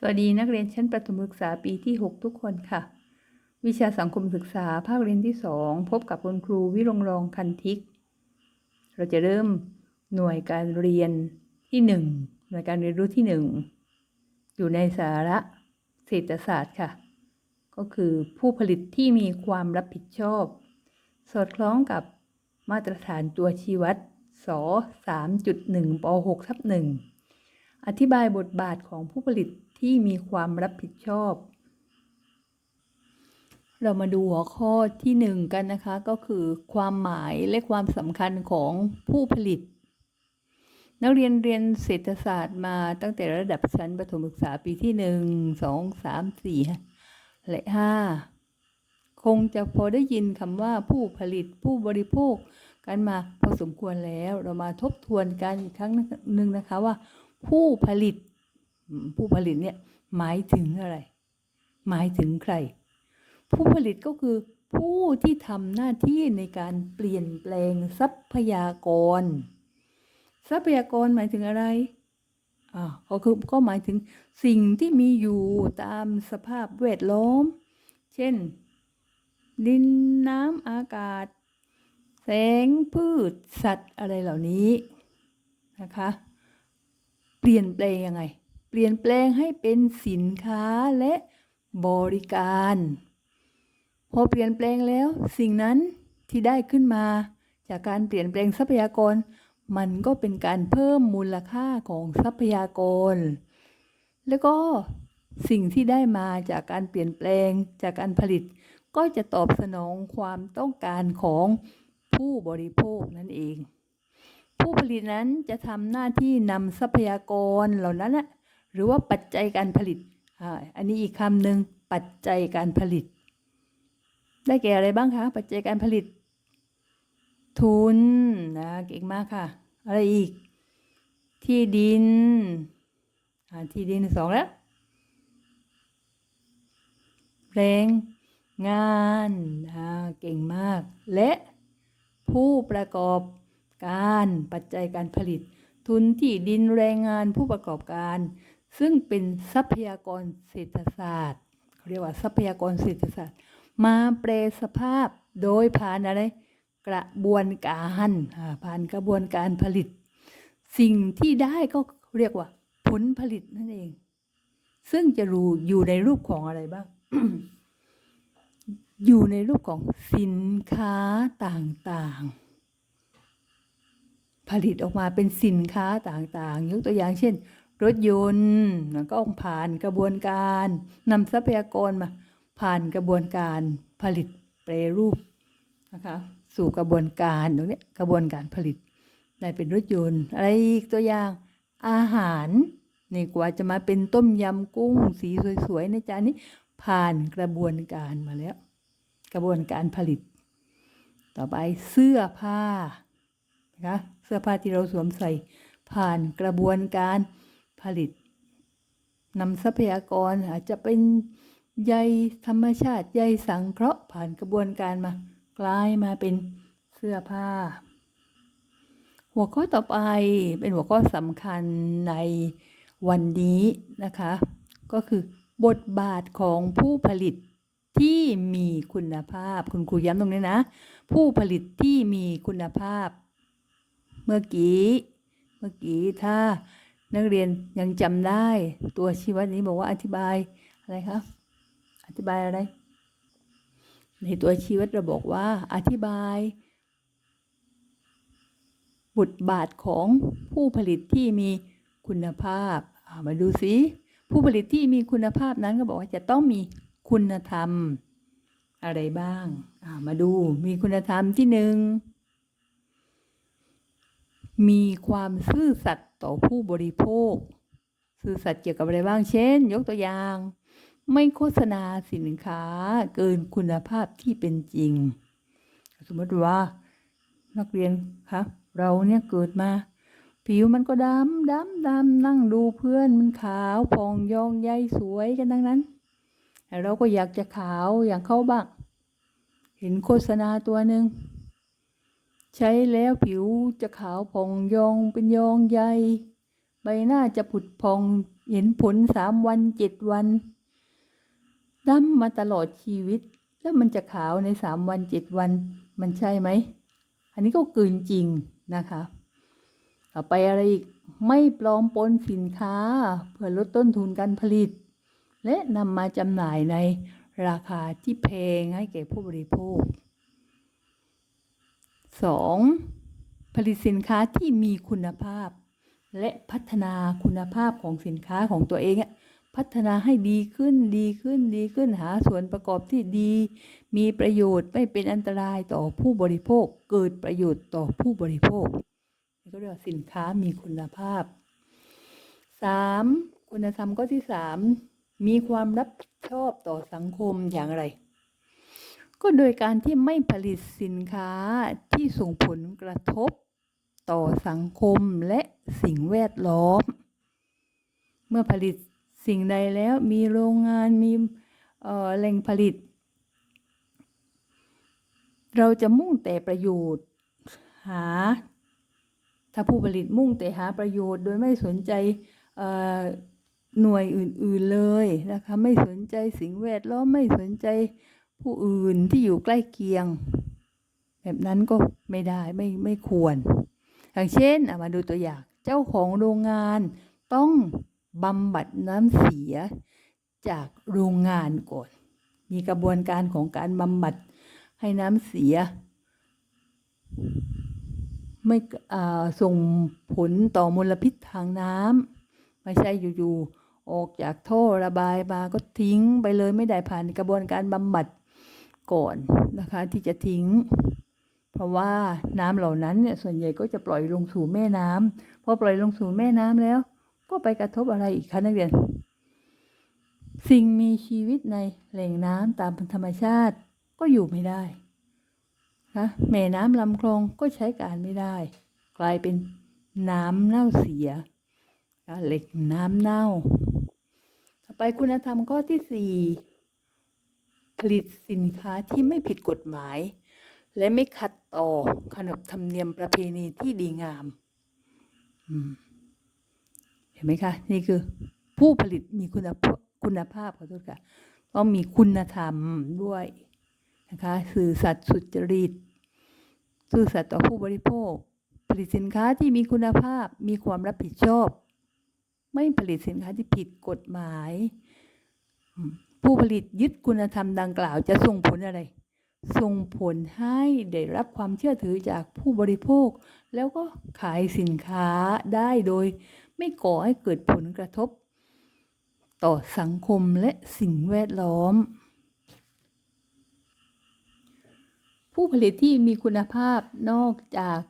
สวัสดีนักเรียนชั้นประถมศึกษาปีที่ 6 ทุกคนค่ะ วิชาสังคมศึกษาภาคเรียนที่ 2 พบกับคุณครูวิรงรองคันทิก เราจะเริ่มหน่วยการเรียนที่ 1 หน่วยการเรียนรู้ที่ 1 อยู่ในสาระเศรษฐศาสตร์ค่ะ ก็คือผู้ผลิตที่มีความรับผิดชอบ สอดคล้องกับมาตรฐานตัวชี้วัดส3.1ป6ทับ1 อธิบายบทบาทของผู้ผลิตที่มีความรับผิดชอบ เรามาดูหัวข้อที่หนึ่งกันนะคะ ก็คือความหมายและความสำคัญของผู้ผลิต นักเรียนเรียนเศรษฐศาสตร์มาตั้งแต่ระดับชั้นประถมศึกษาปีที่หนึ่งสองสามสี่และห้าคงจะพอได้ยินคำว่าผู้ผลิตผู้บริโภคกันมาพอสมควรแล้ว เรามาทบทวนกันอีกครั้งหนึ่งนะคะว่า ผู้ผลิต ผู้ผลิตเนี่ยหมายถึงอะไร หมายถึงใคร ผู้ผลิตก็คือผู้ที่ทำหน้าที่ในการเปลี่ยนแปลงทรัพยากร ทรัพยากรหมายถึงอะไรอ่าก็คือก็หมายถึงสิ่งที่มีอยู่ตามสภาพแวดล้อม เช่น ดินน้ำอากาศ แสงพืชสัตว์อะไรเหล่านี้นะคะ ปลี่ยนแปลงยังไง เปลี่ยนแปลงให้เป็นสินค้าและบริการ พอเปลี่ยนแปลงแล้ว สิ่งนั้นที่ได้ขึ้นมา จากการเปลี่ยนแปลงทรัพยากร มันก็เป็นการเพิ่มมูลค่าของทรัพยากร แล้วก็สิ่งที่ได้มาจากการเปลี่ยนแปลงจากการผลิต ก็จะตอบสนองความต้องการของผู้บริโภคนั่นเอง ผู้ผลิตนั้นจะทำหน้าที่นำทรัพยากรเหล่านั้นนะหรือว่าปัจจัยการผลิตอันนี้อีกคำหนึ่งปัจจัยการผลิต ได้แก่อะไรบ้างคะปัจจัยการผลิต ทุนนะเก่งมากค่ะ อะไรอีก ที่ดินที่ดินสองแล้วแรงงานเก่งมาก และผู้ประกอบ การปัจจัยการผลิต ทุนที่ดินแรงงานผู้ประกอบการ ซึ่งเป็นทรัพยากรเศรษฐศาสตร์เขาเรียกว่าทรัพยากรเศรษฐศาสตร์ มาแปลสภาพโดยผ่านอะไรกระบวนการผ่านกระบวนการผลิต สิ่งที่ได้ก็เรียกว่า ผลผลิตนั่นเอง ซึ่งจะรู้อยู่ในรูปของอะไรบ้างอยู่ในรูปของสินค้าต่างๆ ผลิตออกมาเป็นสินค้าต่างๆ ยกตัวอย่างเช่น รถยนต์มันก็ต้องผ่านกระบวนการนำทรัพยากรมา ผ่านกระบวนการผลิตแปรรูปนะคะสู่กระบวนการตรงนี้กระบวนการผลิตได้เป็นรถยนต์อะไรอีกตัวอย่างอาหารนี่กว่าจะมาเป็นต้มยำกุ้ง สีสวยๆในจานนี้ผ่านกระบวนการมาแล้ว กระบวนการผลิต ต่อไปเสื้อผ้านะคะ เสื้อผ้าที่เราสวมใส่ผ่านกระบวนการผลิตนำทรัพยากรอาจจะเป็นใยธรรมชาติใยสังเคราะห์ผ่านกระบวนการมากลายมาเป็นเสื้อผ้า หัวข้อต่อไปเป็นหัวข้อสำคัญในวันนี้นะคะ ก็คือบทบาทของผู้ผลิตที่มีคุณภาพ คุณครูย้ำตรงนี้นะ ผู้ผลิตที่มีคุณภาพ เมื่อกี้ เมื่อกี้ถ้านักเรียนยังจำได้ ตัวชีวัดนี้บอกว่าอธิบายอะไรครับ อธิบายอะไร ในตัวชีวัดเราบอกว่า อธิบายบทบาทของผู้ผลิตที่มีคุณภาพามาดูสิผู้ผลิตที่มีคุณภาพนั้นก็บอกว่าจะต้องมีคุณธรรมอะไรบ้างามาดูมีคุณธรรมที่หนึ่ง มีความซื่อสัตย์ต่อผู้บริโภค ซื่อสัตย์เกี่ยวกับอะไรบ้างเช่น ยกตัวอย่าง ไม่โฆษณาสินค้าเกินคุณภาพที่เป็นจริง สมมติว่านักเรียนคะเราเนี่ยเกิดมา ผิวมันก็ดำดำดำนั่งดูเพื่อนมันขาวผ่องยองใยสวยกันทั้งนั้นแต่เราก็อยากจะขาวอย่างเขาบ้าง เห็นโฆษณาตัวหนึ่ง ใช้แล้วผิวจะขาวผ่องยองเป็นยองใย ใบหน้าจะผุดพองเห็นผลสามวันเจ็ดวันดำมาตลอดชีวิต แล้วมันจะขาวในสามวันเจ็ดวัน มันใช่ไหม อันนี้ก็เกินจริงนะคะ ต่อไปอะไรอีก ไม่ปลอมปนสินค้า เพื่อลดต้นทุนการผลิต และนำมาจำหน่ายในราคาที่แพงให้แก่ผู้บริโภค 2. ผลิตสินค้าที่มีคุณภาพ และพัฒนาคุณภาพของสินค้าของตัวเองพัฒนาให้ดีขึ้นดีขึ้นดีขึ้นหาส่วนประกอบที่ดี มีประโยชน์ไม่เป็นอันตรายต่อผู้บริโภค เกิดประโยชน์ต่อผู้บริโภคก็เรียกว่าสินค้ามีคุณภาพ 3. คุณธรรมข้อที่ 3 มีความรับผิดชอบต่อสังคมอย่างไร ก็โดยการที่ไม่ผลิตสินค้าที่ส่งผลกระทบต่อสังคมและสิ่งแวดล้อม เมื่อผลิตสิ่งใดแล้วมีโรงงานมีเอ่อแหล่งผลิต เราจะมุ่งแต่ประโยชน์หา ถ้าผู้ผลิตมุ่งแต่หาประโยชน์ โดยไม่สนใจเอ่อหน่วยอื่น ๆเลยนะคะไม่สนใจสิ่งแวดล้อมไม่สนใจ ผู้อื่นที่อยู่ใกล้เคียง แบบนั้นก็ไม่ได้ไม่ไม่ควร อย่างเช่นมาดูตัวอย่างเจ้าของโรงงานต้องบำบัดน้ำเสียจากโรงงานก่อน มีกระบวนการของการบำบัดให้น้ำเสีย ไม่ส่งผลต่อมลพิษทางน้ำไม่ใช่อยู่ๆออกจากท่อระบายมาก็ทิ้งไปเลยไม่ได้ผ่านกระบวนการบำบัด ก่อนนะคะที่จะทิ้ง เพราะว่าน้ำเหล่านั้นเนี่ยส่วนใหญ่ก็จะปล่อยลงสู่แม่น้ำพอปล่อยลงสู่แม่น้ำแล้ว ก็ไปกระทบอะไรอีกคะนักเรียน สิ่งมีชีวิตในแหล่งน้ำตามธรรมชาติก็อยู่ไม่ได้นะแม่น้ำลำคลองก็ใช้การไม่ได้ กลายเป็นน้ำเน่าเสียนะเหล็กน้ำเน่า ต่อไปคุณธรรมข้อที่สี่ ผลิตสินค้าที่ไม่ผิดกฎหมาย และไม่ขัดต่อขนบธรรมเนียมประเพณีที่ดีงาม เห็นไหมคะ นี่คือ ผู้ผลิตมีคุณภาพคุณภาพขอโทษค่ะต้องมีคุณธรรมด้วยนะคะสื่อสัตย์สุจริตซื่อสัตย์ต่อผู้บริโภค ผลิตสินค้าที่มีคุณภาพมีความรับผิดชอบ ไม่ผลิตสินค้าที่ผิดกฎหมาย ผู้ผลิตยึดคุณธรรมดังกล่าวจะส่งผลอะไร ส่งผลให้ได้รับความเชื่อถือจากผู้บริโภค แล้วก็ขายสินค้าได้โดย ไม่ก่อให้เกิดผลกระทบ ต่อสังคมและสิ่งแวดล้อม ผู้ผลิตที่มีคุณภาพนอกจาก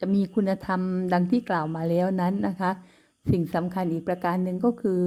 จะมีคุณธรรมดังที่กล่าวมาแล้วนั้นนะคะ สิ่งสำคัญอีกประการหนึ่งก็คือ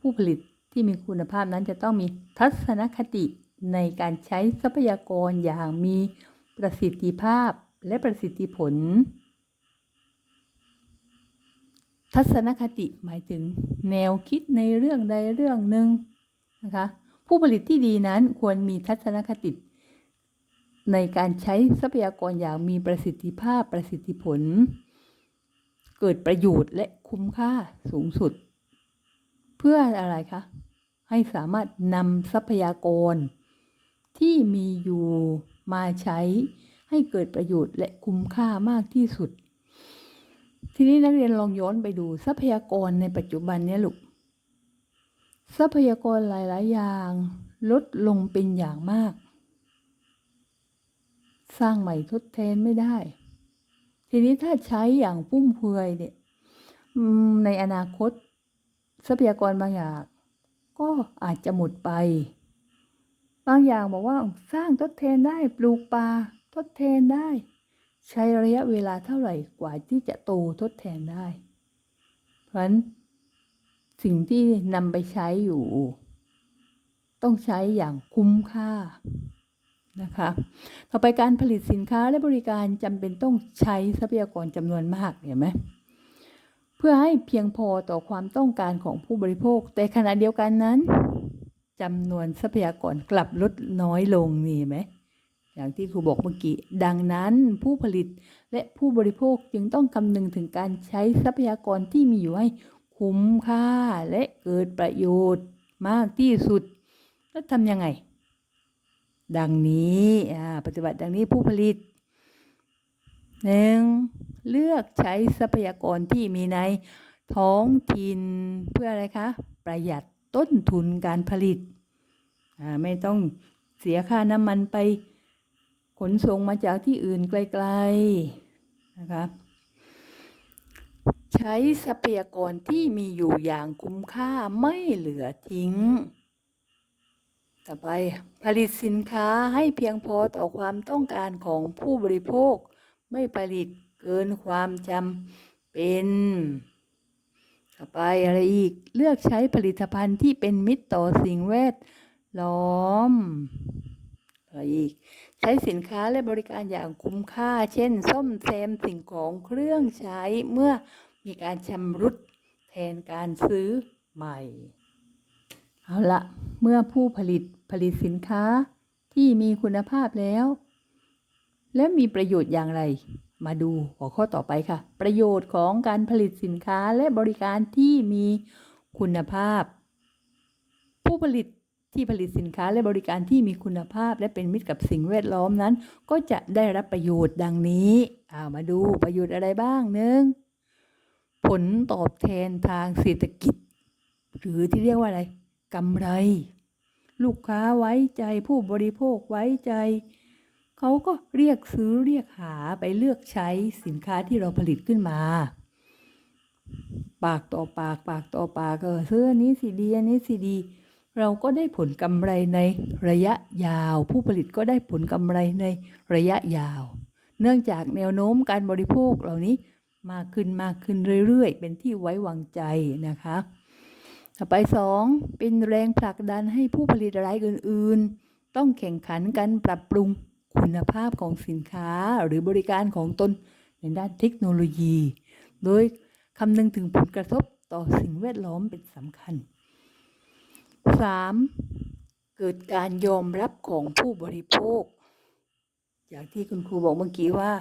ผู้ผลิต ที่มีคุณภาพนั้นจะต้องมีทัศนคติในการใช้ทรัพยากรอย่างมีประสิทธิภาพและประสิทธิผล ทัศนคติหมายถึงแนวคิดในเรื่องใดเรื่องหนึ่งนะคะผู้ผลิตที่ดีนั้นควรมีทัศนคติ ในการใช้ทรัพยากรอย่างมีประสิทธิภาพประสิทธิผล เกิดประโยชน์และคุ้มค่าสูงสุด เพื่ออะไรคะ ให้สามารถนำทรัพยากร ที่มีอยู่มาใช้ให้เกิดประโยชน์และคุ้มค่ามากที่สุด ทีนี้นักเรียนลองย้อนไปดูทรัพยากรในปัจจุบันเนี้ลูก ทรัพยากรหลาย ๆ อย่าง ลดลงเป็นอย่างมาก สร้างใหม่ทดแทนไม่ได้ ทีนี้ถ้าใช้อย่างฟุ่มเฟือยเนี่ยในอนาคต ทรัพยากรบางอย่าง ก็อาจจะหมดไป บางอย่างบอกว่าสร้างทดแทนได้ปลูกป่าทดแทนได้ ใช้ระยะเวลาเท่าไหร่กว่าที่จะโตทดแทนได้ เพราะฉะนั้นสิ่งที่นำไปใช้อยู่ ต้องใช้อย่างคุ้มค่านะคะ ต่อไปการผลิตสินค้าและบริการจำเป็นต้องใช้ทรัพยากรจำนวนมากเห็นไหม พื่อให้เพียงพอต่อความต้องการของผู้บริโภค แต่ขณะเดียวกันนั้นจำนวนทรัพยากรกลับลดน้อยลงนี่ไหมอย่างที่ครูบอกเมื่อกี้ดังนั้นผู้ผลิตและผู้บริโภคจึงต้องคำนึงถึงการใช้ทรัพยากรที่มีอยู่ให้คุ้มค่าและเกิดประโยชน์มากที่สุด แล้วทำยังไง ดังนี้ปฏิบัติดังนี้ผู้ผลิตหนึ่ง เลือกใช้ทรัพยากรที่มีในท้องถิ่นเพื่ออะไรคะ ประหยัดต้นทุนการผลิต ไม่ต้องเสียค่าน้ำมันไปขนส่งมาจากที่อื่นไกลๆนะคะใช้ทรัพยากรที่มีอยู่อย่างคุ้มค่าไม่เหลือทิ้ง ต่อไปผลิตสินค้าให้เพียงพอต่อความต้องการของผู้บริโภค ไม่ผลิต เกินความจำเป็นต่อไปอะไรอีกเลือกใช้ผลิตภัณฑ์ที่เป็นมิตรต่อสิ่งแวดล้อมอะไรอีก ใช้สินค้าและบริการอย่างคุ้มค่า เช่น ซ่อมแซมสิ่งของเครื่องใช้เมื่อมีการชำรุดแทนการซื้อใหม่ เอาละเมื่อผู้ผลิตผลิตสินค้าที่มีคุณภาพแล้ว และมีประโยชน์อย่างไร มาดูหัวข้อต่อไปค่ะ ประโยชน์ของการผลิตสินค้าและบริการที่มีคุณภาพ ผู้ผลิตที่ผลิตสินค้าและบริการที่มีคุณภาพ และเป็นมิตรกับสิ่งแวดล้อมนั้น ก็จะได้รับประโยชน์ดังนี้ามาดูประโยชน์อะไรบ้างหนึ่งผลตอบแทนทางเศรษฐกิจ หรือที่เรียกว่าอะไรกำไร ลูกค้าไว้ใจผู้บริโภคไว้ใจ เขาก็เรียกซื้อเรียกหาไปเลือกใช้สินค้าที่เราผลิตขึ้นมา ปากต่อปากปากต่อปากเออซื้ออันนี้สิดีอันนี้สิดี เราก็ได้ผลกำไรในระยะยาว ผู้ผลิตก็ได้ผลกำไรในระยะยาว เนื่องจากแนวโน้มการบริโภคเหล่านี้มากขึ้นมากขึ้นเรื่อยๆ เป็นที่ไว้วางใจนะคะต่อไปสองเป็นแรงผลักดันให้ผู้ผลิตรายอื่น ๆ ต้องแข่งขันกันปรับปรุง คุณภาพของสินค้าหรือบริการของตนในด้านเทคโนโลยี โดยคำนึงถึงผลกระทบต่อสิ่งแวดล้อมเป็นสำคัญ 3. เกิดการยอมรับของผู้บริโภค อย่างที่คุณครูบอกเมื่อกี้ว่า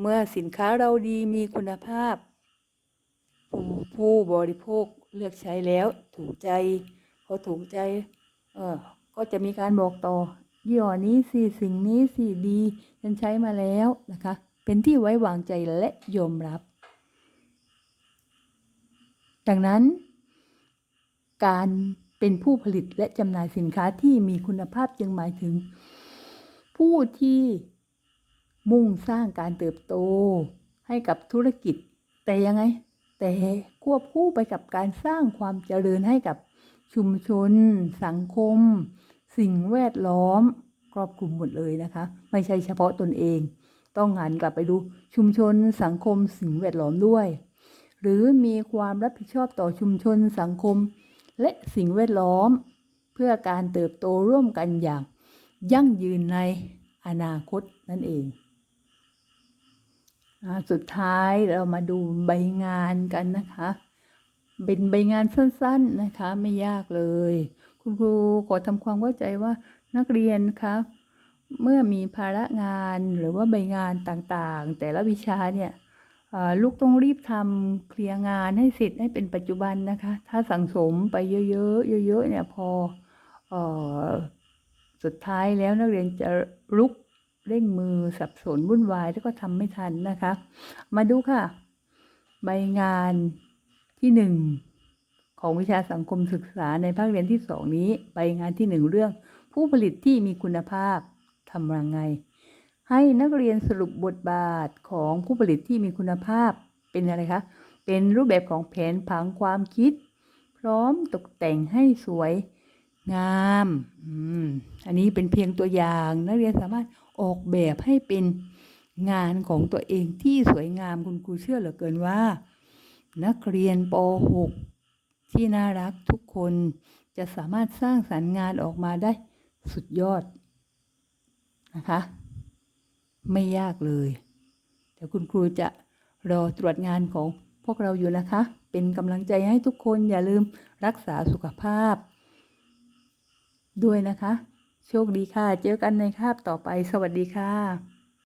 เมื่อสินค้าเราดีมีคุณภาพ ผู้ผู้บริโภคเลือกใช้แล้วถูกใจพอถูกใจเออก็จะมีการบอกต่อ ยี่ห้อนี้สิสิ่งนี้สิดีฉันใช้มาแล้วนะคะ เป็นที่ไว้วางใจและยอมรับ ดังนั้น การเป็นผู้ผลิตและจำหน่ายสินค้าที่มีคุณภาพจึงหมายถึง ผู้ที่มุ่งสร้างการเติบโตให้กับธุรกิจ แต่ยังไง แต่ควบคู่ไปกับการสร้างความเจริญให้กับชุมชน สังคม สิ่งแวดล้อมครอบคลุมหมดเลยนะคะ ไม่ใช่เฉพาะตนเอง ต้องหันกลับไปดูชุมชนสังคมสิ่งแวดล้อมด้วย หรือมีความรับผิดชอบต่อชุมชนสังคม และสิ่งแวดล้อม เพื่อการเติบโตร่วมกันอย่าง ยั่งยืนในอนาคตนั่นเองสุดท้ายเรามาดูใบงานกันนะคะ เป็นใบงานสั้นๆนะคะ ไม่ยากเลย คุณครูขอทำความเข้าใจว่านักเรียนคะเมื่อมีภาระงานหรือว่าใบงานต่างๆ แต่ละวิชาเนี่ยลูกต้องรีบทำเคลียร์งานให้เสร็จให้เป็นปัจจุบันนะคะ ถ้าสั่งสมไปเยอะๆเยอะๆเนี่ยพอออสุดท้ายแล้วนักเรียนจะลุกเร่งมือสับสนวุ่นวายแล้วก็ทำไม่ทันนะคะ มาดูค่ะ ใบงานที่หนึ่ง ของวิชาสังคมศึกษาในภาคเรียนที่สองนี้ใบงานที่หนึ่งเรื่อง ผู้ผลิตที่มีคุณภาพทำยังไง ให้นักเรียนสรุปบทบาทของผู้ผลิตที่มีคุณภาพเป็นอะไรคะ เป็นรูปแบบของแผนผังความคิด พร้อมตกแต่งให้สวยงามอืมอันนี้เป็นเพียงตัวอย่างนักเรียนสามารถออกแบบให้เป็นงานของตัวเองที่สวยงามคุณครูเชื่อเหลือเกินว่า นักเรียนป .6 ที่น่ารักทุกคนจะสามารถสร้างสรรค์งานออกมาได้สุดยอดนะคะ ไม่ยากเลย แต่คุณครูจะรอตรวจงานของพวกเราอยู่นะคะ เป็นกำลังใจให้ทุกคนอย่าลืมรักษาสุขภาพ ด้วยนะคะ โชคดีค่ะ เจอกันในคาบต่อไป สวัสดีค่ะ